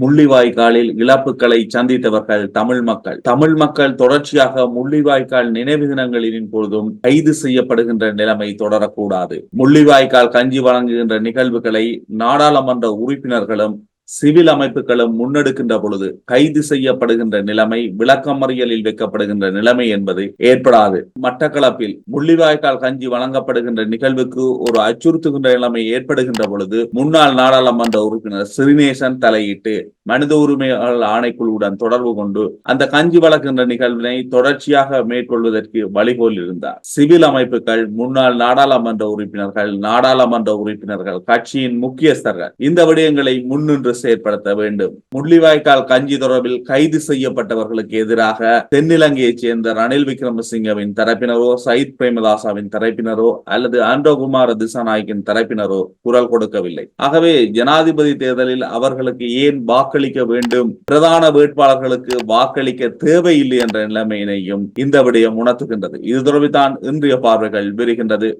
முள்ளிவாய்க்காலில் இழப்புகளை சந்தித்தவர்கள் தமிழ் மக்கள். தமிழ் மக்கள் தொடர்ச்சியாக முள்ளிவாய்க்கால் நினைவு தினங்களின் பொழுதும் கைது செய்யப்படுகின்ற நிலைமை தொடரக்கூடாது. முள்ளிவாய்க்கால் கஞ்சி வழங்குகின்ற நிகழ்வுகளை நாடாளுமன்ற உறுப்பினர்களும் சிவில் அமைப்புகளும் முன்னெடுக்கின்ற பொழுது கைது செய்யப்படுகின்ற நிலைமை விளக்கமறியலில் வைக்கப்படுகின்ற நிலைமை என்பது ஏற்படாது. மட்டக்களப்பில் முள்ளிவாய்க்கால் கஞ்சி வழங்கப்படுகின்ற நிகழ்வுக்கு ஒரு அச்சுறுத்துகின்ற நிலைமை ஏற்படுகின்ற பொழுது முன்னாள் நாடாளுமன்ற உறுப்பினர் சிறிநேசன் தலையிட்டு மனித உரிமைகள் ஆணைக்குழுவுடன் தொடர்பு கொண்டு அந்த கஞ்சி வழங்குகின்ற நிகழ்வினை தொடர்ச்சியாக மேற்கொள்வதற்கு வழிகோல் இருந்தார். சிவில் அமைப்புகள் முன்னாள் நாடாளுமன்ற உறுப்பினர்கள் நாடாளுமன்ற உறுப்பினர்கள் கட்சியின் முக்கியஸ்தர்கள் இந்த விடயங்களை முன்னின்று செயற்படுத்த வேண்டும். முள்ளிவாய்க்கால் கஞ்சி தொடர்பில் கைது செய்யப்பட்டவர்களுக்கு எதிராக தென்னிலங்கையைச் சேர்ந்த ரணில் விக்ரமசிங்கவின் தரப்பினரோ சயித் பிரேமதாசாவின் தரப்பினரோ அல்லது ஆண்டோகுமார திசாநாயக்கின் தரப்பினரோ குரல் கொடுக்கவில்லை. ஆகவே ஜனாதிபதி தேர்தலில் அவர்களுக்கு ஏன் வாக்களிக்க வேண்டும்? பிரதான வேட்பாளர்களுக்கு வாக்களிக்க தேவையில்லை என்ற நிலைமையினையும் இந்த விடயம் உணர்த்துகின்றது. இது தொடர்பில் தான் இன்றைய பார்வைகள் விரிகின்றது.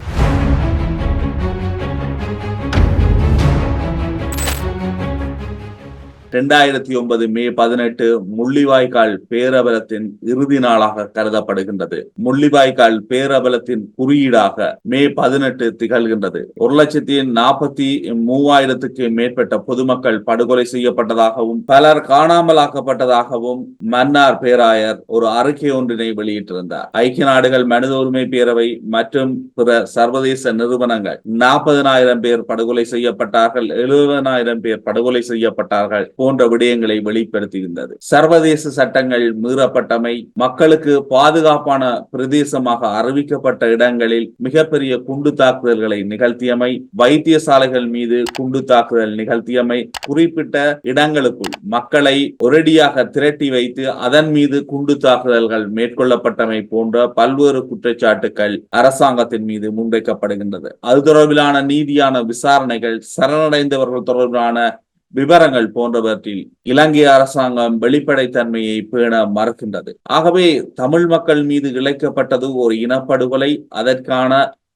இரண்டாயிரத்தி ஒன்பது மே பதினெட்டு முள்ளிவாய்க்கால் பேரபலத்தின் இறுதி நாளாக கருதப்படுகின்றது. முள்ளிவாய்க்கால் பேரபலத்தின் குறியீடாக மே பதினெட்டு திகழ்கின்றது. ஒரு லட்சத்தி நாற்பத்தி மூவாயிரத்துக்கு மேற்பட்ட பொதுமக்கள் படுகொலை செய்யப்பட்டதாகவும் பலர் காணாமலாக்கப்பட்டதாகவும் மன்னார் பேராயர் ஒரு அறிக்கை ஒன்றினை வெளியிட்டிருந்தார். ஐக்கிய நாடுகள் மனித உரிமை பேரவை மற்றும் பிற சர்வதேச நிறுவனங்கள் நாற்பதனாயிரம் பேர் படுகொலை செய்யப்பட்டார்கள் எழுபதனாயிரம் பேர் படுகொலை செய்யப்பட்டார்கள். போன்ற விடயங்களை வெளிப்படுத்தியிருந்தது சர்வதேச சட்டங்கள் மீறப்பட்டமை மக்களுக்கு பாதுகாப்பான பிரதேசமாக அறிவிக்கப்பட்ட இடங்களில் மிகப்பெரிய குண்டு தாக்குதல்களை நிகழ்த்தியமை வைத்தியசாலைகள் மீது குண்டு தாக்குதல் நிகழ்த்தியமை குறிப்பிட்ட இடங்களுக்குள் மக்களை ஒரடியாக திரட்டி வைத்து அதன் மீது குண்டு தாக்குதல்கள் மேற்கொள்ளப்பட்டமை போன்ற பல்வேறு குற்றச்சாட்டுகள் அரசாங்கத்தின் மீது முன்வைக்கப்படுகின்றது. அது தொடர்பிலான நீதியான விசாரணைகள் சரணடைந்தவர்கள் தொடர்பிலான விவரங்கள் போன்றவற்றில் இலங்கை அரசாங்கம் வெளிப்படைத்தன்மையை பேண மறுக்கின்றது. ஆகவே தமிழ் மக்கள் மீது இழைக்கப்பட்டது ஒரு இனப்படுகொலை அதற்கான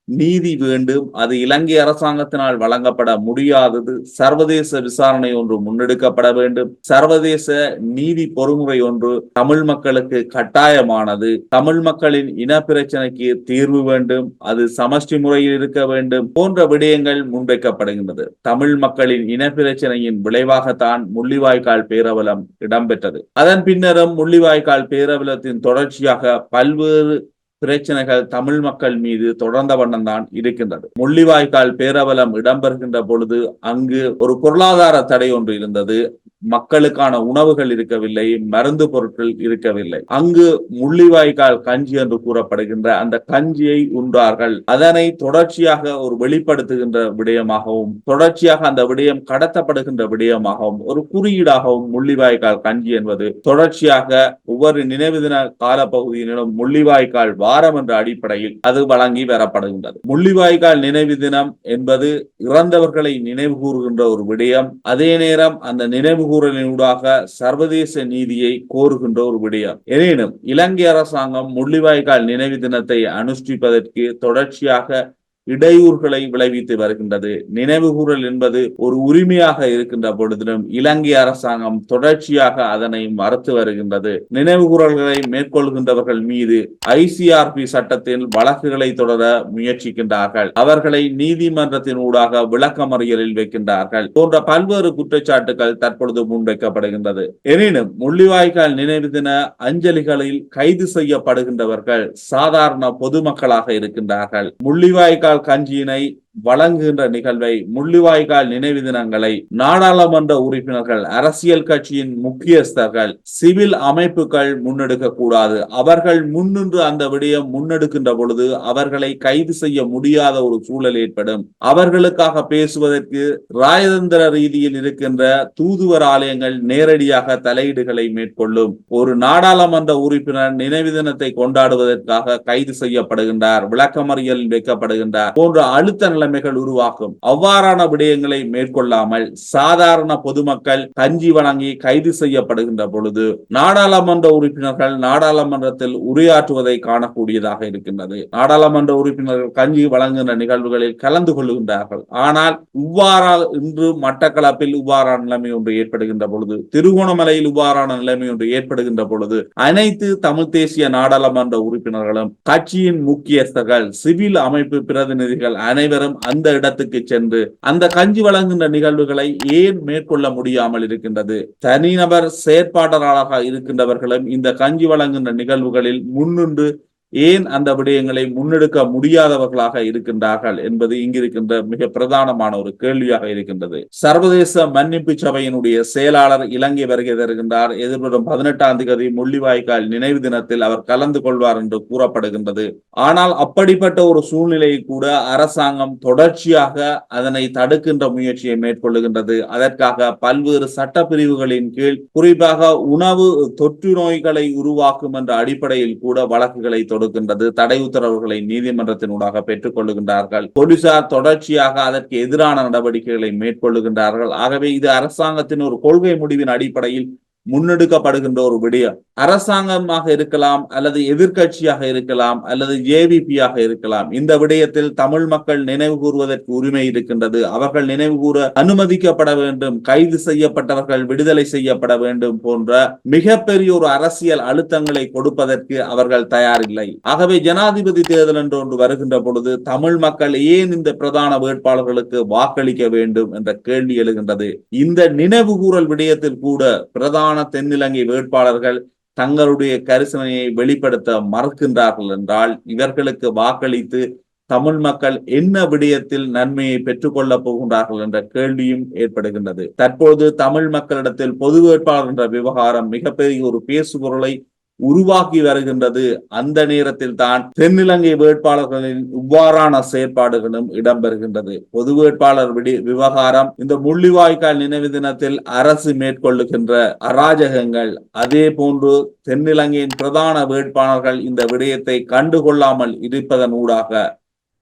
நீதி வேண்டும். அது இலங்கை அரசாங்கத்தினால் வழங்கப்பட முடியாதது. சர்வதேச விசாரணை ஒன்று முன்னெடுக்கப்பட வேண்டும். சர்வதேச நீதி பொறுமுறை ஒன்று தமிழ் மக்களுக்கு கட்டாயமானது. தமிழ் மக்களின் இன பிரச்சனைக்கு தீர்வு வேண்டும். அது சமஷ்டி முறையில் இருக்க வேண்டும். போன்ற விடயங்கள் முன்வைக்கப்படுகின்றது. தமிழ் மக்களின் இன பிரச்சனையின் விளைவாகத்தான் முள்ளிவாய்க்கால் பேரவலம் இடம்பெற்றது. அதன் பின்னரும் முள்ளிவாய்க்கால் பேரவலத்தின் தொடர்ச்சியாக பல்வேறு பிரச்சனைகள் தமிழ் மக்கள் மீது தொடர்ந்த வண்ணம் தான் இருக்கின்றது. முள்ளிவாய்க்கால் பேரவலம் இடம்பெறுகின்ற பொழுது அங்கு ஒரு பொருளாதார தடை ஒன்று இருந்தது. மக்களுக்கான உணவுகள் இருக்கவில்லை மருந்து பொருட்கள் இருக்கவில்லை. அங்கு முள்ளிவாய்க்கால் கஞ்சி என்று கூறப்படுகின்ற அந்த கஞ்சியை உண்டார்கள். அதனை தொடர்ச்சியாக ஒரு வெளிப்படுத்துகின்ற விடயமாகவும் தொடர்ச்சியாக அந்த விடயம் கடத்தப்படுகின்ற விடயமாகவும் ஒரு குறியீடாகவும் முள்ளிவாய்க்கால் கஞ்சி என்பது தொடர்ச்சியாக ஒவ்வொரு நினைவு தின காலப்பகுதியினரும் முள்ளிவாய்க்கால் வாரம் என்ற அடிப்படையில் அது வழங்கி வரப்படுகின்றது. முள்ளிவாய்க்கால் நினைவு தினம் என்பது இறந்தவர்களை நினைவு கூறுகின்ற ஒரு விடயம். அதே நேரம் அந்த நினைவு கூறலினூடாக சர்வதேச நீதியை கோருகின்ற ஒரு விடயம் எனினும் இலங்கை அரசாங்கம் முள்ளிவாய்க்கால் நினைவு தினத்தை அனுஷ்டிப்பதற்கு தொடர்ச்சியாக இடையூறுகளை விளைவித்து வருகின்றது. நினைவுகூறல் என்பது ஒரு உரிமையாக இருக்கின்ற பொழுதிலும் இலங்கை அரசாங்கம் தொடர்ச்சியாக அதனை மறுத்து வருகின்றது. நினைவுகூறல்களை மேற்கொள்கின்றவர்கள் மீது ஐசிஆர்பி சட்டத்தில் வழக்குகளை தொடர முயற்சிக்கின்றார்கள். அவர்களை நீதிமன்றத்தின் ஊடாக விளக்கமறியலில் வைக்கின்றார்கள். போன்ற பல்வேறு குற்றச்சாட்டுகள் தற்பொழுது முன்வைக்கப்படுகின்றது. எனினும் முள்ளிவாய்க்கால் நினைவு தின அஞ்சலிகளில் கைது செய்யப்படுகின்றவர்கள் சாதாரண பொதுமக்களாக இருக்கின்றார்கள். முள்ளிவாய்க்கால் கஞ்சியினை வழங்குகின்ற நிகழ்வை முள்ளிவாய்க்கால் நினைவு தினங்களை நாடாளுமன்ற உறுப்பினர்கள் அரசியல் கட்சியின் முக்கியஸ்தர்கள் சிவில் அமைப்புகள் முன்னெடுக்க கூடாது. அவர்கள் முன்னின்று அந்த விடயம் முன்னெடுக்கின்ற பொழுது அவர்களை கைது செய்ய முடியாத ஒரு சூழல் ஏற்படும். அவர்களுக்காக பேசுவதற்கு ராஜதந்திர ரீதியில் இருக்கின்ற தூதுவர் ஆலயங்கள் நேரடியாக தலையீடுகளை மேற்கொள்ளும். ஒரு நாடாளுமன்ற உறுப்பினர் நினைவு தினத்தை கொண்டாடுவதற்காக கைது செய்யப்படுகின்றார் விளக்கமறியல் வைக்கப்படுகின்றார் போன்ற அழுத்த நிலை நிலைமைகள் உருவாகும் அவ்வாறான விடயங்களை மேற்கொள்ளாமல் சாதாரண பொதுமக்கள் கஞ்சி வழங்கி கைது செய்யப்படுகின்ற பொழுது நாடாளுமன்ற உறுப்பினர்கள் நாடாளுமன்றத்தில் உரையாற்றுவதை காணக்கூடியதாக இருக்கின்றது. நாடாளுமன்ற உறுப்பினர்கள் கஞ்சி வழங்குகின்ற நிகழ்வுகளில் கலந்து கொள்கின்றார்கள். ஆனால் இவ்வாறா இன்று மட்டக்களப்பில் இவ்வாறான நிலைமை ஒன்று ஏற்படுகின்ற பொழுது திருகோணமலையில் இவ்வாறான நிலைமை ஒன்று ஏற்படுகின்ற பொழுது அனைத்து தமிழ் தேசிய நாடாளுமன்ற உறுப்பினர்களும் கட்சியின் முக்கியஸ்தர்கள் சிவில் அமைப்பு பிரதிநிதிகள் அனைவரும் அந்த இடத்துக்கு சென்று அந்த கஞ்சி வழங்குகின்ற நிகழ்வுகளை ஏன் மேற்கொள்ள முடியாமல் இருக்கின்றது? தனிநபர் செயற்பாட்டாளராக இருக்கின்றவர்களும் இந்த கஞ்சி வழங்குகின்ற நிகழ்வுகளில் முன்னின்று ஏன் அந்த விடயங்களை முன்னெடுக்க முடியாதவர்களாக இருக்கின்றார்கள் என்பது இங்கிருக்கின்ற மிக பிரதானமான ஒரு கேள்வியாக இருக்கின்றது. சர்வதேச மன்னிப்பு சபையினுடைய செயலாளர் இலங்கை வருகை தருகின்றார். எதிர்வரும் பதினெட்டாம் தேதி முள்ளிவாய்க்கால் நினைவு தினத்தில் அவர் கலந்து கொள்வார் என்று கூறப்படுகின்றது. ஆனால் அப்படிப்பட்ட ஒரு சூழ்நிலையை கூட அரசாங்கம் தொடர்ச்சியாக அதனை தடுக்கின்ற முயற்சியை மேற்கொள்ளுகின்றது. அதற்காக பல்வேறு சட்ட பிரிவுகளின் கீழ் குறிப்பாக உணவு தொற்று நோய்களை உருவாக்கும் என்ற அடிப்படையில் கூட வழக்குகளை தொடுக்கின்றது தடை உத்தரவுகளை நீதிமன்றத்தினூடாக பெற்றுக் கொள்ளுகின்றார்கள் போலீசார் தொடர்ச்சியாக அதற்கு எதிரான நடவடிக்கைகளை மேற்கொள்ளுகின்றார்கள். ஆகவே இது அரசாங்கத்தின் ஒரு கொள்கை முடிவின் அடிப்படையில் முன்னெடுக்கப்படுகின்ற ஒரு விடயம் அரசாங்கமாக இருக்கலாம் அல்லது எதிர்கட்சியாக இருக்கலாம் அல்லது ஜேவிபியாக இருக்கலாம். இந்த விடயத்தில் தமிழ் மக்கள் நினைவு கூறுவதற்கு உரிமை இருக்கின்றது. அவர்கள் நினைவு கூற அனுமதிக்கப்பட வேண்டும் கைது செய்யப்பட்டவர்கள் விடுதலை செய்யப்பட வேண்டும் போன்ற மிகப்பெரிய ஒரு அரசியல் அழுத்தங்களை கொடுப்பதற்கு அவர்கள் தயாரில்லை. ஆகவே ஜனாதிபதி தேர்தல் என்று ஒன்று வருகின்ற பொழுது தமிழ் மக்கள் ஏன் இந்த பிரதான வேட்பாளர்களுக்கு வாக்களிக்க வேண்டும் என்ற கேள்வி எழுகின்றது. இந்த நினைவு கூறல் விடயத்தில் கூட பிரதான தென்னிலங்கை வேட்பாளர்கள் தங்களுடைய கரிசனையை வெளிப்படுத்த மறுக்கின்றார்கள் என்றால் இவர்களுக்கு வாக்களித்து தமிழ் மக்கள் என்ன விடயத்தில் நன்மையை பெற்றுக்கொள்ளப் போகின்றார்கள் என்ற கேள்வியும் ஏற்படுகின்றது. தற்போது தமிழ் மக்களிடத்தில் பொது வேட்பாளர் என்ற விவகாரம் மிகப்பெரிய ஒரு பேசுபொருளை உருவாக்கி வருகின்றது அந்த நேரத்தில் தான் தென்னிலங்கை வேட்பாளர்களின் இவ்வாறான செயற்பாடுகளும் இடம்பெறுகின்றது. பொது வேட்பாளர் விடி விவகாரம் இந்த முள்ளிவாய்க்கால் நினைவு தினத்தில் அரசு மேற்கொள்ளுகின்ற அராஜகங்கள் அதே போன்று தென்னிலங்கையின் பிரதான வேட்பாளர்கள் இந்த விடயத்தை கண்டுகொள்ளாமல் இருப்பதன் ஊடாக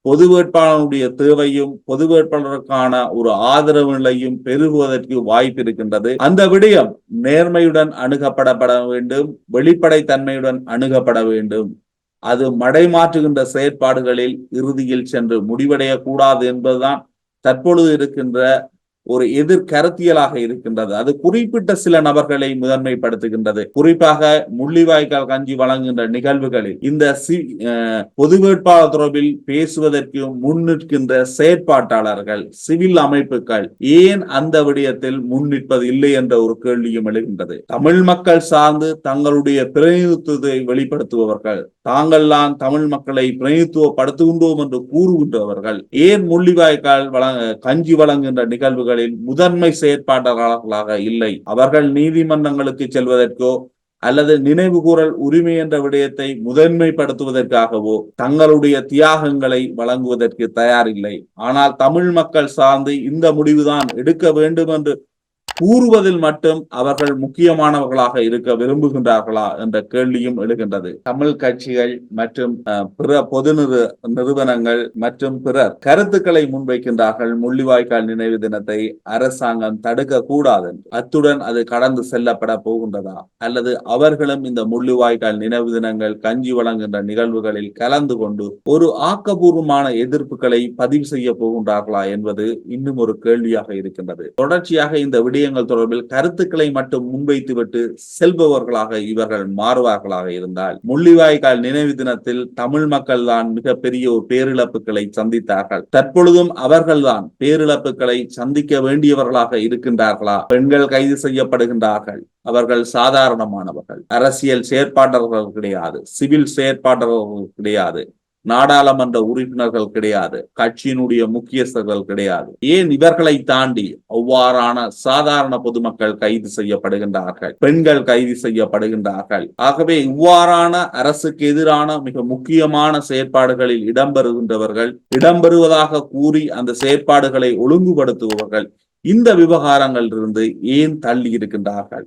பொது வேட்பாளருடைய தேவையும் பொது வேட்பாளருக்கான ஒரு ஆதரவு நிலையும் பெருகுவதற்கு வாய்ப்பு இருக்கின்றது. அந்த விடயம் நேர்மையுடன் அணுகப்படப்பட வேண்டும் வெளிப்படை தன்மையுடன் அணுகப்பட வேண்டும். அது மடைமாற்றுகின்ற செயற்பாடுகளில் இறுதியில் சென்று முடிவடையக்கூடாது என்பதுதான் தற்பொழுது இருக்கின்ற ஒரு எதிர்கருத்தியலாக இருக்கின்றது. அது குறிப்பிட்ட சில நபர்களை முதன்மைப்படுத்துகின்றது. குறிப்பாக முள்ளிவாய்க்கால் கஞ்சி வழங்குகின்ற நிகழ்வுகளில் இந்த பொது வேட்பாளர் தொடர்பில் பேசுவதற்கு முன்னிற்கின்ற செயற்பாட்டாளர்கள் சிவில் அமைப்புகள் ஏன் அந்த விடயத்தில் முன்னிற்பது இல்லை என்ற ஒரு கேள்வியும் எழுகின்றது. தமிழ் மக்கள் சார்ந்து தங்களுடைய பிரதிநிதித்துவத்தை வெளிப்படுத்துபவர்கள் தாங்கள்லாம் தமிழ் மக்களை பிரதிநிதித்துவப்படுத்துகின்றோம் என்று கூறுகின்றவர்கள் ஏன் முள்ளிவாய்க்கால் வழங்க கஞ்சி வழங்குகின்ற நிகழ்வுகளில் முதன்மை செயற்பாட்டாளர்களாக இல்லை. அவர்கள் நீதிமன்றங்களுக்கு செல்வதற்கோ அல்லது நினைவுகூரல் உரிமை என்ற விடயத்தை முதன்மைப்படுத்துவதற்காகவோ தங்களுடைய தியாகங்களை வழங்குவதற்கு தயாரில்லை. ஆனால் தமிழ் மக்கள் சார்ந்து இந்த முடிவுதான் எடுக்க வேண்டும் என்று கூறுவதில் மட்டும் அவர்கள் முக்கியமானவர்களாக இருக்க விரும்புகின்றார்களா என்ற கேள்வியும் எழுகின்றது. தமிழ் கட்சிகள் மற்றும் பிற பொது நிறுவனங்கள் மற்றும் பிறர் கருத்துக்களை முன்வைக்கின்றார்கள். முள்ளிவாய்க்கால் நினைவு தினத்தை அரசாங்கம் தடுக்க கூடாது அத்துடன் அது கடந்து செல்லப்பட போகின்றதா? அல்லது அவர்களும் இந்த முள்ளிவாய்க்கால் நினைவு தினங்கள் கஞ்சி வழங்குகின்ற நிகழ்வுகளில் கலந்து கொண்டு ஒரு ஆக்கபூர்வமான எதிர்ப்புகளை பதிவு செய்ய போகின்றார்களா என்பது இன்னும் ஒரு கேள்வியாக இருக்கின்றது. தொடர்ச்சியாக இந்த விடய விடயங்கள் தொடர்பில் கருத்துக்களை மட்டும் முன்வைத்துவிட்டு செல்பவர்களாக இவர்கள் மாறுவார்களாக இருந்தால் முள்ளிவாய்க்கால் நினைவு தினத்தில் தமிழ் மக்கள் தான் மிகப்பெரிய ஒரு பேரிழப்புகளை சந்தித்தார்கள். தற்பொழுதும் அவர்கள்தான் பேரிழப்புகளை சந்திக்க வேண்டியவர்களாக இருக்கின்றார்களா? பெண்கள் கைது செய்யப்படுகின்றார்கள். அவர்கள் சாதாரணமானவர்கள். அரசியல் செயற்பாட்டாளர்கள் கிடையாது. சிவில் செயற்பாட்டாளர்கள் கிடையாது. நாடாளுமன்ற உறுப்பினர்கள் கிடையாது கட்சியினுடைய முக்கியஸ்தர்கள் கிடையாது. ஏன் இவர்களை தாண்டி அவ்வாறான சாதாரண பொதுமக்கள் கைது செய்யப்படுகின்றார்கள் பெண்கள் கைது செய்யப்படுகின்றார்கள்? ஆகவே இவ்வாறான அரசுக்கு எதிரான மிக முக்கியமான செயற்பாடுகளில் இடம்பெறுகின்றவர்கள் இடம்பெறுவதாக கூறி அந்த செயற்பாடுகளை ஒழுங்குபடுத்துபவர்கள் இந்த விவகாரங்களிலிருந்து ஏன் தள்ளி இருக்கின்றார்கள்?